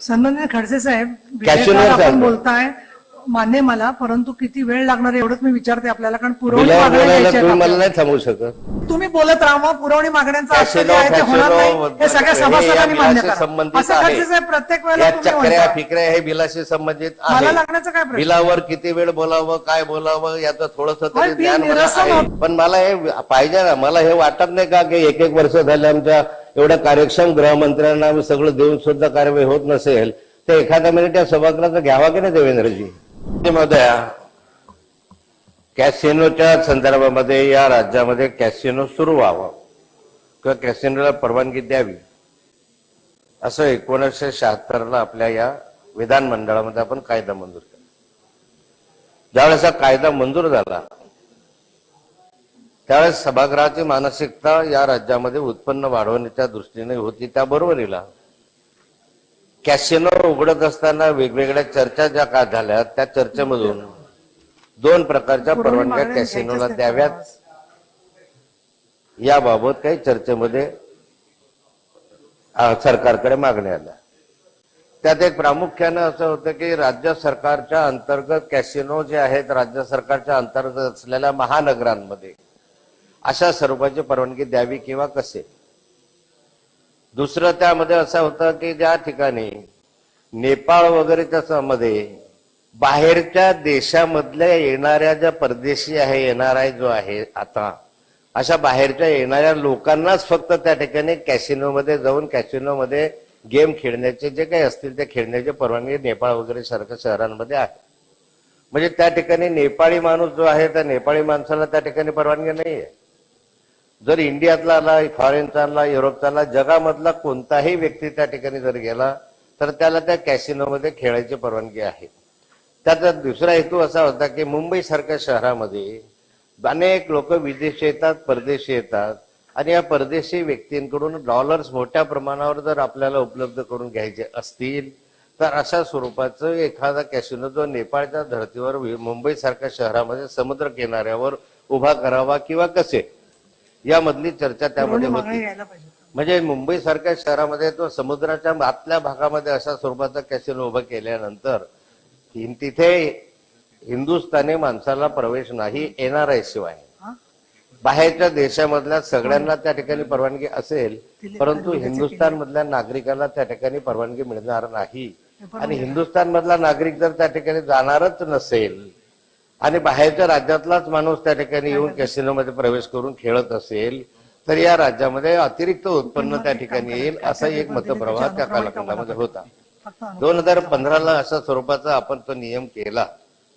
सन्माननीय खडसे साहेब आपण. बोलताय मान्य मला परंतु किती वेळ लागणार आहे एवढंच मी विचारते आपल्याला कारण पुरवणी मला. नाही थांबवू शकत. तुम्ही बोलत राहा पुरवणी मागण्यांचं होणार नाही. हे सगळ्या सभासदांनी मान्य करा. प्रत्येक वेळेला चक्र्या. फिकऱ्या हे बिलाशी संबंधित मला लागण्याचा काय बिलावर किती वेळ बोलावं काय बोलावं याचं थोडस पण मला हे पाहिजे ना मला हे वाटत नाही का की एक एक वर्ष झाले आमच्या एवढ्या कार्यक्षम गृहमंत्र्यांना आम्ही सगळं देऊन सुद्धा कार्यवाही होत नसेल तर एखाद्या मिनिट या सभागृहाचा घ्यावा की नाही देवेंद्रजी? महोदया कॅसिनोच्या संदर्भामध्ये या राज्यामध्ये कॅसिनो सुरू व्हावं किंवा कॅसिनोला परवानगी द्यावी असं एकोणीसशे शहात्तरला आपल्या या विधानमंडळामध्ये आपण कायदा मंजूर केला. ज्यावेळेस हा कायदा मंजूर झाला त्यावेळेस सभागृहाची मानसिकता या राज्यामध्ये उत्पन्न वाढवण्याच्या दृष्टीने होती त्या बरोबरीला. कॅसिनो उघडत असताना वेगवेगळ्या चर्चा ज्या का झाल्या त्या चर्चेमधून दोन प्रकारच्या परवानग्या कॅसिनोला द्याव्यात. याबाबत काही चर्चेमध्ये सरकारकडे मागण्या आल्या. त्यात एक प्रामुख्यानं असं होतं की राज्य सरकारच्या अंतर्गत कॅसिनो जे आहेत राज्य सरकारच्या अंतर्गत असलेल्या महानगरांमध्ये अशा स्वरूपाची परवानगी द्यावी किंवा कसे? दुसरं त्यामध्ये असं होतं की ज्या ठिकाणी नेपाळ वगैरे त्यामध्ये बाहेरच्या देशामधल्या येणाऱ्या ज्या परदेशी आहे येणारा जो आहे आता अशा बाहेरच्या येणाऱ्या लोकांनाच फक्त त्या ठिकाणी कॅसिनोमध्ये जाऊन कॅसिनोमध्ये गेम खेळण्याचे जे काही असतील ते खेळण्याची परवानगी नेपाळ वगैरे सारख्या शहरांमध्ये आहे. म्हणजे त्या ठिकाणी नेपाळी माणूस जो आहे त्या नेपाळी माणसाला त्या ठिकाणी परवानगी नाही आहे जर इंडियातला आला फॉरेनचा आला युरोपचा आला जगामधला कोणताही व्यक्ती त्या ठिकाणी जर गेला तर त्याला त्या कॅसिनोमध्ये खेळायची परवानगी आहे. त्याचा दुसरा हेतू असा होता की मुंबईसारख्या शहरामध्ये अनेक लोक विदेशी येतात परदेशी येतात आणि या परदेशी व्यक्तींकडून डॉलर्स मोठ्या प्रमाणावर जर आपल्याला उपलब्ध करून घ्यायचे असतील तर अशा स्वरूपाचं एखादा कॅसिनो जो नेपाळच्या धर्तीवर मुंबईसारख्या शहरामध्ये समुद्र किनाऱ्यावर उभा करावा किंवा कसे? यामधली चर्चा त्यामध्ये होती. म्हणजे मुंबई सारख्या शहरामध्ये तो समुद्राच्या आतल्या भागामध्ये अशा स्वरूपाचा कॅसिनो उभा केल्यानंतर तिथे हिंदुस्थानी माणसाला प्रवेश नाही येणार आहे शिवाय. हा? बाहेरच्या देशामधल्या सगळ्यांना त्या ठिकाणी परवानगी असेल परंतु हिंदुस्थान मधल्या नागरिकाला त्या ठिकाणी परवानगी मिळणार नाही. आणि हिंदुस्थान मधला नागरिक जर त्या ठिकाणी जाणारच नसेल आणि बाहेरच्या राज्यातलाच माणूस त्या ठिकाणी येऊन कॅसिनोमध्ये प्रवेश करून खेळत असेल तर या राज्यामध्ये अतिरिक्त उत्पन्न त्या ठिकाणी येईल असा एक मतप्रवाह त्या कालखंडामध्ये होता. दोन हजार पंधराला अशा स्वरूपाचा आपण तो नियम केला.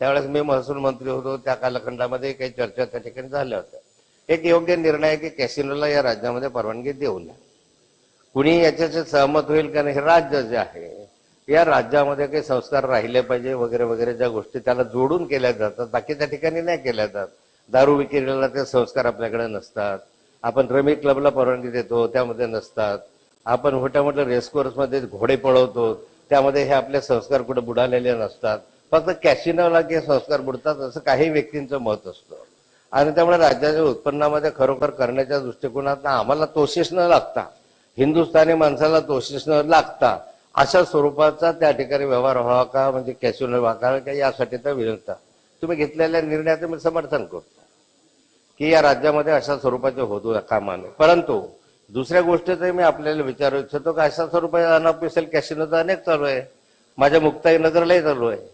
त्यावेळेस मी महसूल मंत्री होतो त्या कालखंडामध्ये काही चर्चा त्या ठिकाणी झाल्या होत्या. एक योग्य निर्णय आहे की कॅसिनोला या राज्यामध्ये परवानगी देऊ नये. कुणी याच्याशी सहमत होईल का नाही हे राज्य जे आहे या राज्यामध्ये काही संस्कार राहिले पाहिजे वगैरे वगैरे ज्या गोष्टी त्याला जोडून केल्या जातात बाकी त्या ठिकाणी नाही केल्या जात. दारू विक्रीला ते संस्कार आपल्याकडे नसतात. आपण रमी क्लबला परवानगी देतो त्यामध्ये नसतात. आपण मोठ्या मोठ्या रेसकोर्समध्ये घोडे पळवतो त्यामध्ये हे आपले संस्कार कुठे बुडालेले नसतात. फक्त कॅसिनोला जे संस्कार बुडतात असं काही व्यक्तींचं मत असतं. आणि त्यामुळे राज्याच्या उत्पन्नामध्ये खरोखर करण्याच्या दृष्टिकोनात आम्हाला तोशिष न लागता हिंदुस्थानी माणसाला तोशिष न लागता अशा स्वरूपाचा त्या ठिकाणी व्यवहार व्हावा का? म्हणजे कॅसिनो व्हावा? का यासाठी तर विनंती तुम्ही घेतलेल्या निर्णयाचं मी समर्थन करतो. की या राज्यामध्ये अशा स्वरूपाचे होतो कामाने. परंतु दुसऱ्या गोष्टीचं मी आपल्याला विचारू इच्छितो की अशा स्वरूपाचे अनऑफिशियल कॅशिनोचं अनेक चालू आहे. माझ्या मुक्ताई नगरलाही चालू आहे.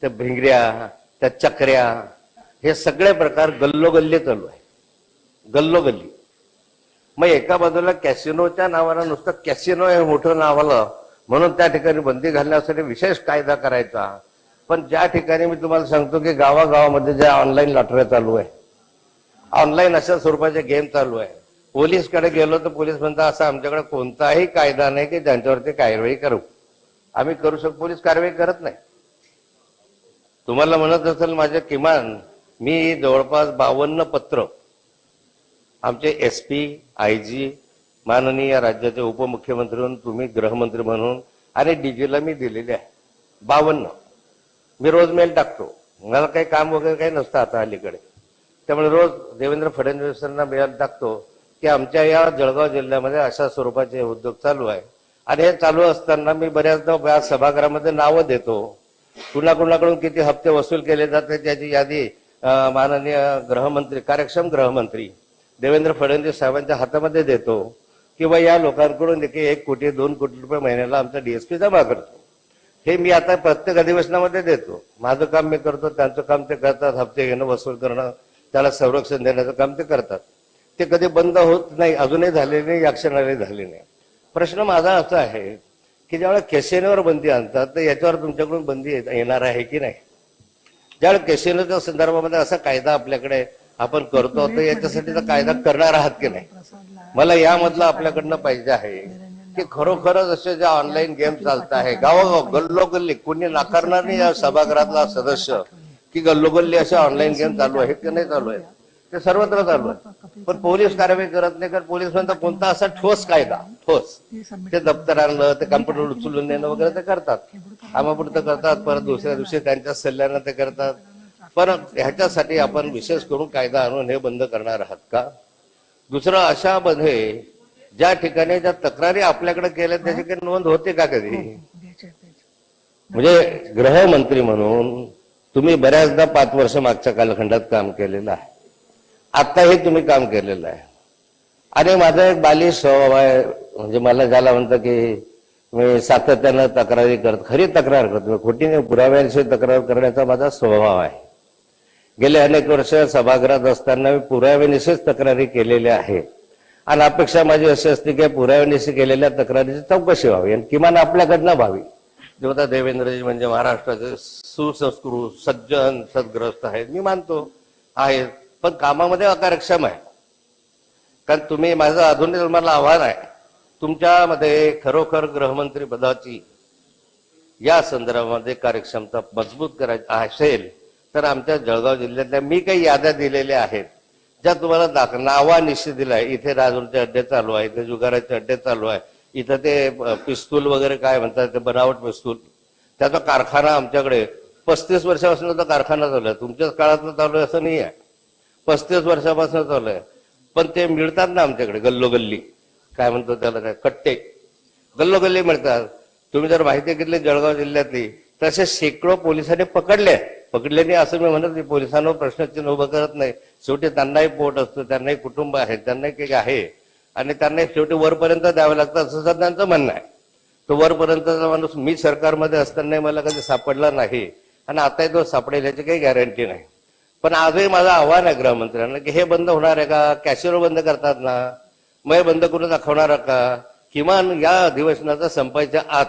त्या भिंगऱ्या त्या चक्र्या हे सगळे प्रकार गल्लोगल्ली चालू आहे. गल्लोगल्ली. मग एका बाजूला कॅसिनोच्या नावानं नुसतं कॅसिनो हे मोठं नाव आलं म्हणून त्या ठिकाणी बंदी घालण्यासाठी विशेष कायदा करायचा. पण ज्या ठिकाणी मी तुम्हाला सांगतो की गावागावामध्ये ज्या ऑनलाईन लॉटऱ्या चालू आहे. ऑनलाईन अशा स्वरूपाचे गेम चालू आहे. पोलीसकडे गेलो तर पोलीस म्हणतात असं आमच्याकडे कोणताही कायदा नाही की ज्यांच्यावरती कारवाई करू. आम्ही करू शकतो पोलीस कारवाई करत नाही. तुम्हाला म्हणत असेल माझे किमान मी जवळपास बावन्न पत्र आमचे एस पी आय जी माननीय राज्याचे उपमुख्यमंत्री म्हणून तुम्ही गृहमंत्री म्हणून आणि डीजीला मी दिलेले आहे. बावन्न. मी रोज मेल टाकतो. मला काही काम वगैरे काही नसतं आता अलीकडे. त्यामुळे रोज देवेंद्र फडणवीसांना मेल टाकतो की आमच्या या जळगाव जिल्ह्यामध्ये अशा स्वरूपाचे उद्योग चालू आहे. आणि हे चालू असताना मी बऱ्याचदा या सभागृहामध्ये नावं देतो. कुणाकुणाकडून किती हप्ते वसूल केले जाते त्याची यादी माननीय गृहमंत्री कार्यक्षम गृहमंत्री देवेंद्र फडणवीस साहेबांच्या हातामध्ये देतो. किंवा या लोकांकडून देखील एक कोटी दोन कोटी रुपये महिन्याला आमचा डीएसपी जमा करतो. हे मी आता प्रत्येक अधिवेशनामध्ये देतो. माझं काम मी करतो त्यांचं काम ते करतात हप्ते घेणं वसूल करणं त्याला संरक्षण देण्याचं काम ते करतात. ते कधी बंद होत नाही अजूनही झाले नाही या क्षणाला झाले नाही. प्रश्न माझा असा आहे की ज्यावेळेला केसेनवर बंदी आणतात तर याच्यावर तुमच्याकडून बंदी येणार आहे की नाही? ज्यावेळेला केसेनोच्या संदर्भामध्ये असा कायदा आपल्याकडे आपण करतो तर याच्यासाठी कायदा करणार आहात की नाही? मला यामधलं आपल्याकडनं पाहिजे आहे की खरोखरच असे जे ऑनलाईन गेम चालत आहे गावागाव गल्लोगल्ली कोणी नाकारणार नाही या सभागृहातला सदस्य की गल्लोगल्ली असे ऑनलाईन गेम चालू आहेत की नाही चालू आहेत? ते सर्वत्र चालू आहे पण पोलीस कारवाई करत नाही कारण पोलीस म्हणतात कोणता असा ठोस कायदा ठोस. ते दप्तर आणलं ते कम्प्युटर उचलून देणं वगैरे ते करतात. कामापुरतं करतात परत दुसऱ्या दिवशी त्यांच्या सल्ल्यानं ते करतात. पण ह्याच्यासाठी आपण विशेष करून कायदा आणून हे बंद करणार आहात का? दुसरं अशामध्ये ज्या ठिकाणी ज्या तक्रारी आपल्याकडे केल्या त्याची काही नोंद होते का कधी? म्हणजे गृहमंत्री म्हणून तुम्ही बऱ्याचदा पाच वर्ष मागच्या कालखंडात काम केलेलं आहे. आत्ताही तुम्ही काम केलेलं आहे. आणि माझा एक बालिश स्वभाव आहे. म्हणजे मला ज्याला म्हणतं की मी सातत्यानं तक्रारी करत खरी तक्रार करतो. खोटी पुराव्यांशी तक्रार करण्याचा माझा स्वभाव आहे. गेले अनेक वर्ष सभागृहात असताना मी पुराव्यानिशीच तक्रारी केलेल्या आहे आणि अपेक्षा माझी अशी असते की पुराव्यानिशी केलेल्या तक्रारीची चौकशी व्हावी आणि किमान आपल्याकडनं व्हावी. देवता देवेंद्रजी म्हणजे महाराष्ट्राचे सुसंस्कृत सज्जन सद्ग्रस्त आहेत. मी मानतो आहेत. पण कामामध्ये अकार्यक्षम आहे. कारण तुम्ही माझं अजूनही तुम्हाला आव्हान आहे. तुमच्यामध्ये खरोखर गृहमंत्री पदाची या संदर्भामध्ये कार्यक्षमता मजबूत करायची असेल तर आमच्या जळगाव जिल्ह्यातल्या मी काही याद्या दिलेल्या आहेत ज्या तुम्हाला दाख नावा निश्चित दिलाय इथे राजूरचे अड्डे चालू आहे इथे जुगाराचे अड्डे चालू आहे इथं ते पिस्तूल वगैरे काय म्हणतात ते बनावट पिस्तूल. त्याचा कारखाना आमच्याकडे पस्तीस वर्षापासून तो कारखाना चालू आहे. तुमच्याच काळात चालू आहे असं नाही आहे. पस्तीस वर्षापासून चालू आहे. पण ते मिळतात ना आमच्याकडे गल्लोगल्ली. काय म्हणतो त्याला काय कट्टे. गल्लोगल्ली मिळतात. तुम्ही जर माहिती घेतली जळगाव जिल्ह्यातली तसे शेकडो पोलिसांनी पकडले पकडले नाही असं मी म्हणत नाही पोलिसांवर प्रश्नचिन्ह उभं करत नाही. शेवटी त्यांनाही पोट असतं त्यांनाही कुटुंब आहे त्यांनाही काही आहे. आणि त्यांना शेवटी वरपर्यंत द्यावं लागतं असं त्यांचं म्हणणं आहे. तो वरपर्यंतचा माणूस मी सरकारमध्ये असतानाही मला कधी सापडला नाही. आणि आताही तो सापडेल याची काही गॅरंटी नाही. पण आजही माझं आव्हान आहे गृहमंत्र्यांना की हे बंद होणार आहे का? कॅशिओ बंद करतात ना? मग बंद करून दाखवणार का? किमान या अधिवेशनाचा संपायच्या आत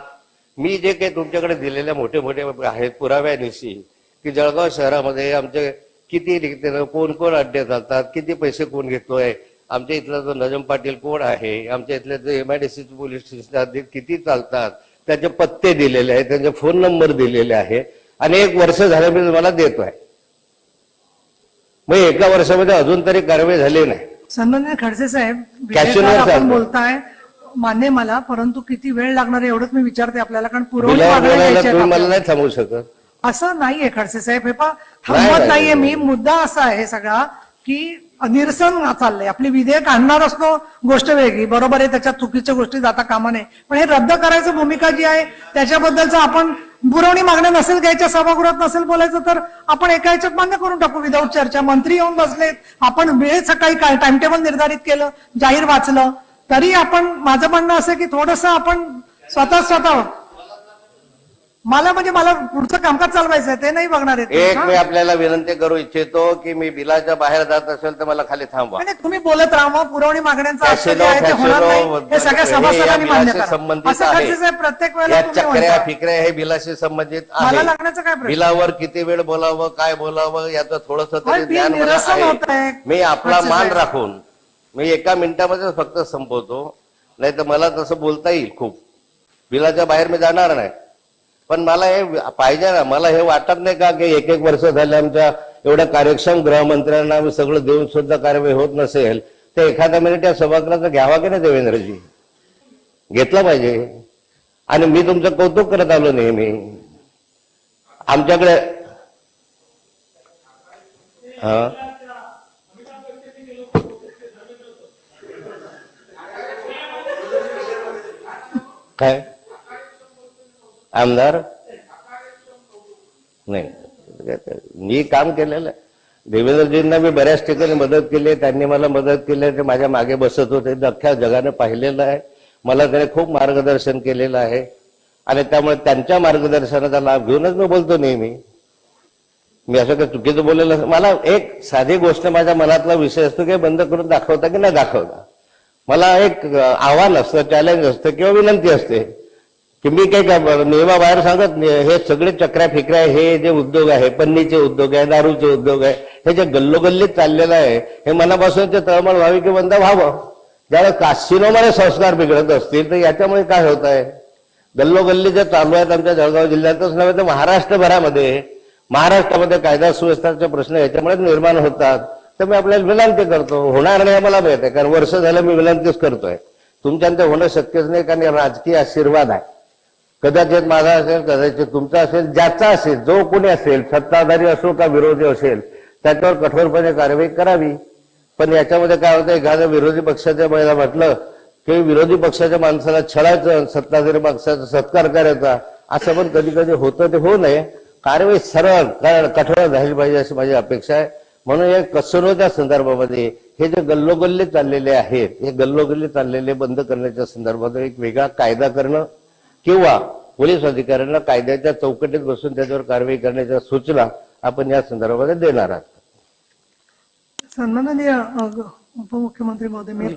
मी जे काही तुमच्याकडे दिलेल्या मोठे मोठे आहेत पुराव्यानिशी की जळगाव शहरामध्ये आमचे किती रिक्ते कोण कोण अड्डे चालतात किती पैसे कोण घेतोय? आमच्या इथला जो नजम पाटील कोण आहे आमच्या इथले जे एमआयडीसी पोलीस स्टेशन किती चालतात त्याचे पत्ते दिलेले आहेत त्यांचे फोन नंबर दिलेले आहे. आणि एक वर्ष झालं मी तुम्हाला देतोय. मग एका वर्षामध्ये अजून तरी कारवाई झाली नाही. सन्मान्य खडसे साहेब आपण चालतं. बोलताय मान्य मला परंतु किती वेळ लागणार आहे एवढंच मी विचारते आपल्याला कारण तुम्ही मला. नाही थांबवू शकत. असं नाहीये खडसे साहेब. हे पा थांबत नाही, नाहीये. मी. मुद्दा असा आहे सगळा की निरसन चाललंय. आपली विधेयक आणणार असतो गोष्ट वेगळी. बरोबर आहे त्याच्यात चुकीच्या गोष्टी जाता कामा नये. पण हे रद्द करायचं भूमिका जी आहे त्याच्याबद्दलचं आपण पुरवणी मागण्या नसेल घ्यायच्या सभागृहात नसेल बोलायचं तर आपण एका ह्याच्यात मान्य करून टाकू. विदाऊट चर्चा मंत्री येऊन बसलेत. आपण वेळ सकाळी काय टाइम टेबल निर्धारित केलं जाहीर वाचलं. तरी आपण माझं म्हणणं असं की थोडस आपण स्वतः स्वतः मला म्हणजे मला पुढचं कामकाज चालवायचं आहे ते नाही बघणार आहेत. एक? मी आपल्याला विनंती करू इच्छितो की मी बिलाच्या बाहेर जात असेल तर मला खाली थांबवा. तुम्ही बोलत राहा पुरवणी मागण्यांचा अर्थ कॅसिनो जे आहे ते होणार नाही. फॅसिनो हे सगळ्या हे या सभासदांनी मान्य बिलाशी करा. संबंधित असं आहे. प्रत्येक वेळेला तुम्ही चक्र्या म्हणता. फिकऱ्या हे बिलाशी संबंधित मला आहे. लागण्याचा काय प्रश्न? बिलावर किती वेळ बोलावं काय बोलावं याचं थोडस अरे, तरी बिल ज्ञान मला निरसन होत आहे. आहे मी आपला मान साहेब. राखून मी एका मिनिटामध्ये फक्त संपवतो. नाही तर मला तसं बोलता येईल खूप. बिलाच्या बाहेर मी जाणार नाही. पण मला हे पाहिजे ना मला हे वाटत नाही का की एक एक वर्ष झाले आमच्या एवढ्या कार्यक्षम गृहमंत्र्यांना आम्ही सगळं देऊन सुद्धा कारवाई होत नसेल तर एखाद्या मिनिट त्या सभागृहाचा घ्यावा की नाही देवेंद्रजी? घेतला पाहिजे. आणि मी तुमचं कौतुक करत आलो नेहमी. आमच्याकडे हा? काय? आमदार? नाही. मी काम केलेलं. आहे देवेंद्रजींना मी बऱ्याच ठिकाणी मदत केली आहे त्यांनी मला मदत केली आहे ते माझ्या मागे बसत होते अख्ख्या जगाने पाहिलेलं आहे. मला त्याने खूप मार्गदर्शन केलेलं आहे. आणि त्यामुळे त्यांच्या मार्गदर्शनाचा लाभ घेऊनच मी बोलतो नेहमी. मी असं काही चुकीचं बोललेलं मला एक साधी गोष्ट माझ्या मनातला विषय असतो की बंद करून दाखवता की नाही दाखवता. मला एक आव्हान असतं चॅलेंज असतं किंवा विनंती असते. की मी काही काय नियमाबाहेर सांगत नाही. हे सगळे चक्र्या फिकऱ्या हे जे उद्योग आहे पन्नीचे उद्योग आहे दारूचे उद्योग आहे हे जे गल्लोगल्लीत चाललेलं आहे हे मनापासून ते तळमळ व्हावी की बंद व्हावं? ज्यावेळेस कासिनोमध्ये संस्कार बिघडत असतील तर याच्यामुळे काय होत आहे? गल्लोगल्ली जे चालू आहेत आमच्या जळगाव जिल्ह्यातच नव्हे तर महाराष्ट्रभरामध्ये महाराष्ट्रामध्ये कायदा सुव्यवस्थाचे प्रश्न याच्यामुळे निर्माण होतात. तर मी आपल्याला विनंती करतो होणार नाही मला माहीत आहे कारण वर्ष झालं मी विनंतीच करतोय. तुमच्यानं होणं शक्यच नाही कारण राजकीय आशीर्वाद आहे. कदाचित माझा असेल कदाचित तुमचा असेल ज्याचा असेल जो कोणी असेल सत्ताधारी असो का विरोधी असेल त्याच्यावर कठोरपणे कारवाई करावी. पण याच्यामध्ये काय होतं एखाद्या विरोधी पक्षाच्या महिला म्हटलं की विरोधी पक्षाच्या माणसाला छळायचं सत्ताधारी पक्षाचा सत्कार करायचा असं पण कधी कधी होतं ते होऊ नये. कारवाई सरळ कारण कठोर झाली पाहिजे अशी माझी अपेक्षा आहे. म्हणून या कसरोच्या संदर्भामध्ये हे जे गल्लोगल्ले चाललेले आहेत हे गल्लोगल्ली चाललेले बंद करण्याच्या संदर्भात एक वेगळा कायदा करणं किंवा पोलीस अधिकाऱ्यांना कायद्याच्या चौकटीत बसून त्याच्यावर कारवाई करण्याच्या सूचना आपण या संदर्भामध्ये देणार आहात. सन्माननीय उपमुख्यमंत्री महोदय मी